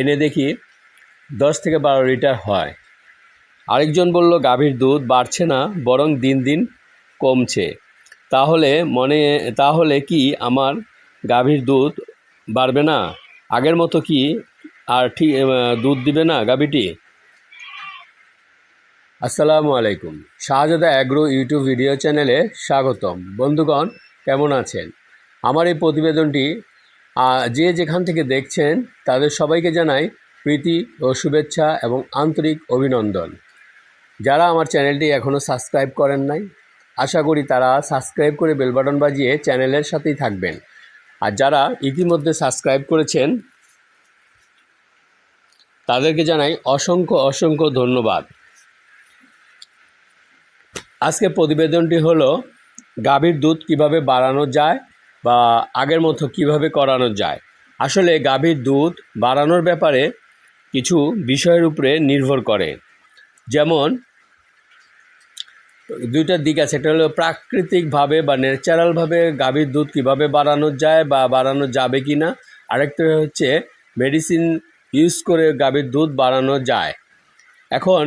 এনে দেখি দশ থেকে বারো লিটার হয়। আরেকজন বলল, গাভীর দুধ বাড়ছে না, বরং দিন দিন কমছে। তাহলে মনে, তাহলে কি আমার গাভীর দুধ বাড়বে না? আগের মতো কি আর ঠিক দুধ দিবে না গাভীটি? আসসালামু আলাইকুম। শাহজাদা অ্যাগ্রো ইউটিউব ভিডিও চ্যানেলে স্বাগতম। বন্ধুগণ, কেমন আছেন? আমার এই প্রতিবেদনটি যে যেখান থেকে দেখছেন, তাদের সবাইকে জানাই প্রীতি ও শুভেচ্ছা এবং আন্তরিক অভিনন্দন। যারা আমার চ্যানেলটি এখনও সাবস্ক্রাইব করেন নাই, আশা করি তারা সাবস্ক্রাইব করে বেল বাটন বাজিয়ে চ্যানেলের সাথেই থাকবেন। আর যারা ইতিমধ্যে সাবস্ক্রাইব করেছেন, তাদেরকে জানাই অসংখ্য অসংখ্য ধন্যবাদ। আজকে প্রতিবেদনটি হলো গাভীর দুধ কীভাবে বাড়ানো যায় বা আগের মতো কীভাবে করানো যায়। আসলে গাভীর দুধ বাড়ানোর ব্যাপারে কিছু বিষয়ের উপরে নির্ভর করে। যেমন দুইটা দিক আছে, একটা হলো প্রাকৃতিকভাবে বা ন্যাচারালভাবে গাভীর দুধ কীভাবে বাড়ানো যায় বা বাড়ানো যাবে কি না আরেকটা হচ্ছে মেডিসিন ইউজ করে গাভীর দুধ বাড়ানো যায়। এখন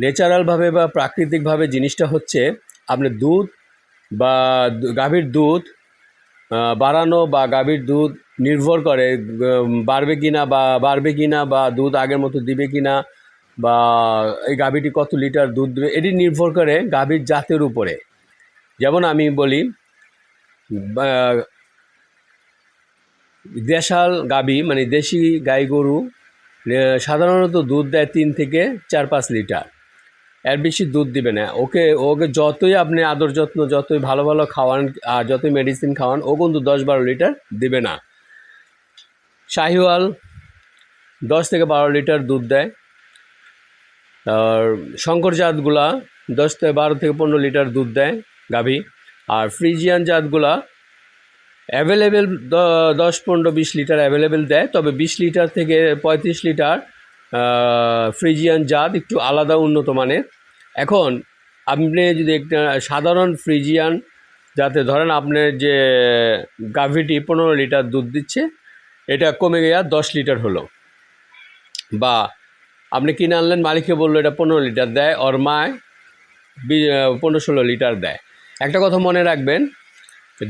ন্যাচারালভাবে বা প্রাকৃতিকভাবে জিনিসটা হচ্ছে, আপনি দুধ বা গাভীর দুধ বাড়ানো বা গাভীর দুধ নির্ভর করে বাড়বে কি না বা বাড়বে কি না বা দুধ আগের মতো দিবে কি না বা এই গাভীটি কত লিটার দুধ দেবে, এটি নির্ভর করে গাভীর জাতের উপরে। যেমন আমি বলি দেশাল গাভী মানে দেশি গাই গরু সাধারণত দুধ দেয় তিন থেকে চার পাঁচ লিটার। এর বেশি দুধ দিবে না। ওকে ওকে যতই আপনি আদর যত্ন, যতই ভালো ভালো খাওয়ান, আর যতই মেডিসিন খাওয়ান, ও কিন্তু দশ বারো লিটার দিবে না। শাহিওয়াল দশ থেকে বারো লিটার দুধ দেয়। আর শঙ্কর জাতগুলা দশ থেকে বারো থেকে পনেরো লিটার দুধ দেয় গাভী। আর ফ্রিজিয়ান জাতগুলা অ্যাভেলেবেল দশ, পনেরো, বিশ লিটার অ্যাভেলেবেল দেয়। তবে বিশ লিটার থেকে পঁয়ত্রিশ লিটার ফ্রিজিয়ান জাত একটু আলাদা উন্নত মানের। এখন আপনি যদি একটা সাধারণ ফ্রিজিয়ান, যাতে ধরেন আপনার যে গাভীটি পনেরো লিটার দুধ দিচ্ছে, এটা কমে গিয়ে দশ লিটার হলো। বা আপনি কিনে আনলেন, মালিককে বলল এটা পনেরো লিটার দেয়, ওর মায় পনেরো ষোলো লিটার দেয়। একটা কথা মনে রাখবেন,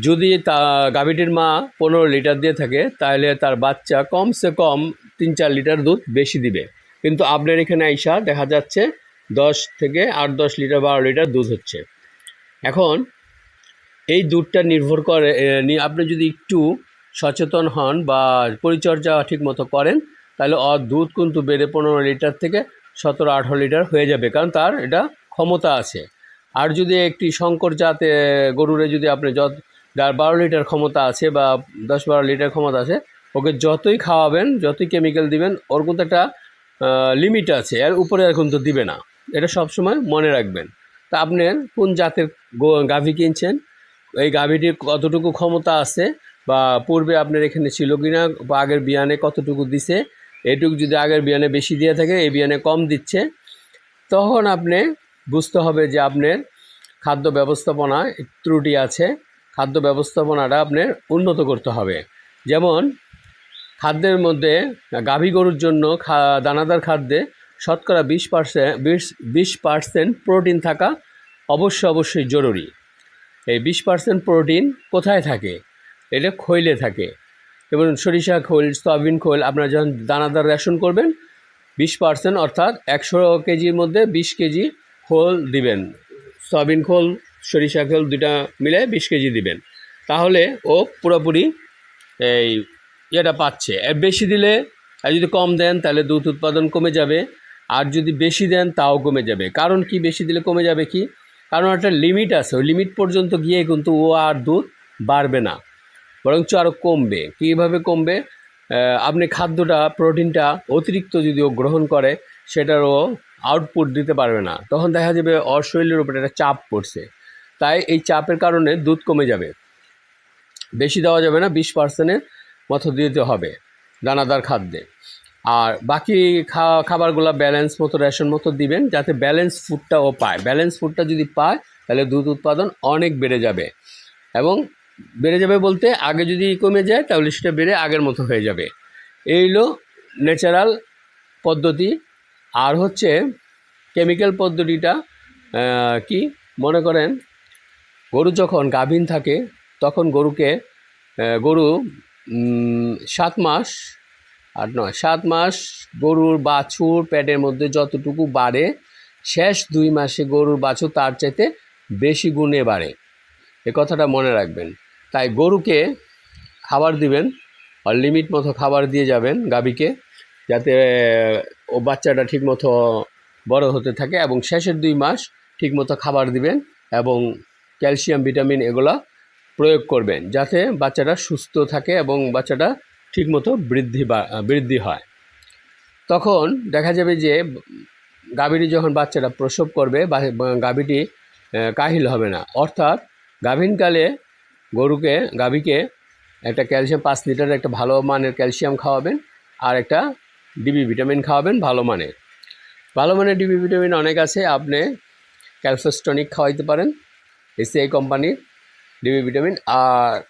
যদি তা গাভীটির মা পনেরো লিটার দিয়ে থাকে, তাহলে তার বাচ্চা কমসে কম তিন চার লিটার দুধ বেশি দিবে। কিন্তু আপনার এখানে আইসা দেখা যাচ্ছে দশ থেকে আট, দশ লিটার, বারো লিটার দুধ হচ্ছে। এখন এই দুধটা নির্ভর করে আপনি যদি একটু সচেতন হন বা পরিচর্যা ঠিক মতো করেন, তাহলে অ, দুধ কিন্তু বেড়ে পনেরো লিটার থেকে সতেরো, আঠারো লিটার হয়ে যাবে, কারণ তার এটা ক্ষমতা আছে। আর যদি একটি শঙ্কর জাতে গরুরে যদি আপনি যত, যার বারো লিটার ক্ষমতা আছে বা দশ, বারো লিটার ক্ষমতা আছে, ওকে যতই খাওয়াবেন, যতই কেমিক্যাল দিবেন, ওর কিন্তু একটা লিমিট আছে, এর উপরে আর কিন্তু দিবে না। এটা সবসময় মনে রাখবেন। তা আপনার কোন জাতের গাভী কিনছেন? এই গাভীটির কতটুকু ক্ষমতা আছে? বা পূর্বে আপনার এখানে ছিল কিনা? বা আগের বিয়ানে কতটুকু দিছে? এটুকু যদি আগের বিয়ানে বেশি দিয়ে থাকে, এই বিয়ানে কম দিচ্ছে। তখন আপনি বুঝতে হবে যে আপনার খাদ্য ব্যবস্থাপনা ত্রুটি আছে। খাদ্য ব্যবস্থাপনাটা আপনার উন্নত করতে হবে। যেমন, খাদ্যের মধ্যে গাভী গরুর জন্য খা, দানাদার খাদ্যে শতকরা বিশ পার্সেন্ট বিশ বিশ পার্সেন্ট প্রোটিন থাকা অবশ্য অবশ্যই জরুরি। এই বিশ পার্সেন্ট প্রোটিন কোথায় থাকে? এটা খৈলে থাকে। এবং সরিষা খোল, সয়াবিন খোল, আপনারা যখন দানাদার রেশন করবেন, বিশ পার্সেন্ট অর্থাৎ একশো কেজির মধ্যে বিশ কেজি খোল দিবেন। সয়াবিন খোল, সরিষা খোল দুটা মিলে বিশ কেজি দিবেন। তাহলে ও পুরোপুরি এই ইয়েটা পাচ্ছে। বেশি দিলে, আর যদি কম দেন, তাহলে দুধ উৎপাদন কমে যাবে। আর যদি বেশি দেন, তাও কমে যাবে। কারণ কি বেশি দিলে কমে যাবে কি? কারণ একটা লিমিট আছে। ওই লিমিট পর্যন্ত গিয়ে কিন্তু ও আর দুধ বাড়বে না। বরঞ্চ আরও কমবে। কীভাবে কমবে? আপনি খাদ্যটা প্রোটিনটা অতিরিক্ত যদি ও গ্রহণ করে সেটারও আউটপুট দিতে পারবে না। তখন দেখা যাবে ওর শরীরের উপরে একটা চাপ পড়ছে। তাই এই চাপের কারণে দুধ কমে যাবে। বেশি দেওয়া যাবে না, বিশ পার্সেন্টের মতো দিতে হবে দানাদার খাদ্যে। আর বাকি খা, খাবারগুলো ব্যালেন্স মতো রেশন মতো দিবেন, যাতে ব্যালেন্স ফুডটা ও পায়। ব্যালেন্স ফুডটা যদি পায়, তাহলে দুধ উৎপাদন অনেক বেড়ে যাবে। এবং বেড়ে যাবে বলতে আগে যদি কমে যায়, তাহলে সেটা বেড়ে আগের মতো হয়ে যাবে। এই হলো ন্যাচারাল পদ্ধতি। আর হচ্ছে কেমিক্যাল পদ্ধতিটা কি? মনে করেন, গরু যখন গাভীন থাকে, তখন গরুকে গরু সাত মাস আর নয়, সাত মাস গরুর বাছুর পেটের মধ্যে যতটুকু বাড়ে, শেষ দুই মাসে গরুর বাছুর তার চাইতে বেশি গুণে বাড়ে। এ কথাটা মনে রাখবেন। তাই গরুকে খাবার দিবেন আর লিমিট মতো খাবার দিয়ে যাবেন গাভীকে, যাতে ও বাচ্চাটা ঠিকমতো বড় হতে থাকে এবং শেষের দুই মাস ঠিকমতো খাবার দিবেন এবং ক্যালসিয়াম, ভিটামিন এগুলো প্রয়োগ করবেন, যাতে বাচ্চাটা সুস্থ থাকে এবং বাচ্চাটা ঠিকমতো বৃদ্ধি বা- বৃদ্ধি হয়। তখন দেখা যাবে যে, গাভীটি যখন বাচ্চাটা প্রসব করবে গাভীটি কাহিল হবে না। অর্থাৎ গাভীনকালে গরুকে, গাভীকে একটা ক্যালসিয়াম, পাঁচ লিটার একটা ভালো মানের ক্যালসিয়াম খাওয়াবেন আর একটা ডিবি ভিটামিন খাওয়াবেন ভালো মানের। ভালো মানের ডিবি ভিটামিন অনেক আছে, আপনি ক্যালফোস্টনিক খাওয়াইতে পারেন, এসিআই কোম্পানির ডিবি ভিটামিন আর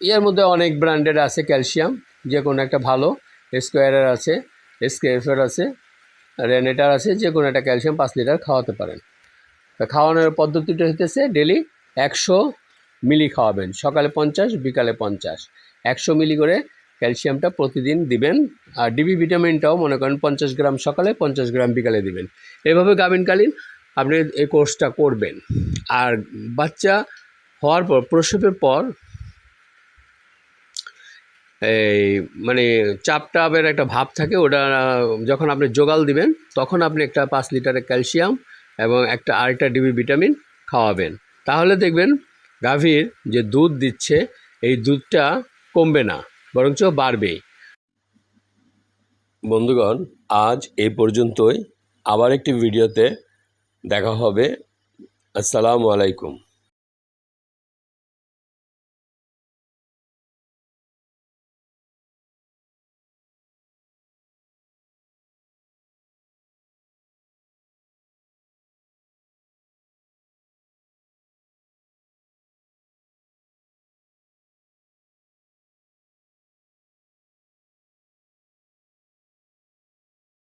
এর মধ্যে অনেক ব্র্যান্ডের আছে ক্যালসিয়াম যে কোনো একটা ভালো। স্কোয়ারের আছে এসকেএফের আছে, রেনেটার আছে যে কোনো একটা ক্যালসিয়াম পাঁচ লিটার খাওয়াতে পারেন। তা খাওয়ানোর পদ্ধতিটা হতেছে ডেলি একশো মিলি খাওয়াবেন, সকালে পঞ্চাশ, বিকালে পঞ্চাশ। একশো মিলি করে ক্যালসিয়ামটা প্রতিদিন দিবেন, আর ডিবি ভিটামিনটাও মনে করেন পঞ্চাশ গ্রাম সকালে, পঞ্চাশ গ্রাম বিকালে দিবেন। এভাবে গাভিনকালীন আপনি এই কোর্সটা করবেন। আর বাচ্চা হওয়ার পর, প্রসবের পর এই মানে চাপ টাপের একটা ভাব থাকে, ওটা, যখন আপনি জোগাল দিবেন, তখন আপনি একটা পাঁচ লিটারের ক্যালসিয়াম এবং একটা আরেকটা ডিবি ভিটামিন খাওয়াবেন। তাহলে দেখবেন গাভীর যে দুধ দিচ্ছে, এই দুধটা কমবে না, বরঞ্চ বাড়বেই। বন্ধুগণ, আজ এই পর্যন্তই। আবার একটি ভিডিওতে দেখা হবে। আসসালামু আলাইকুম।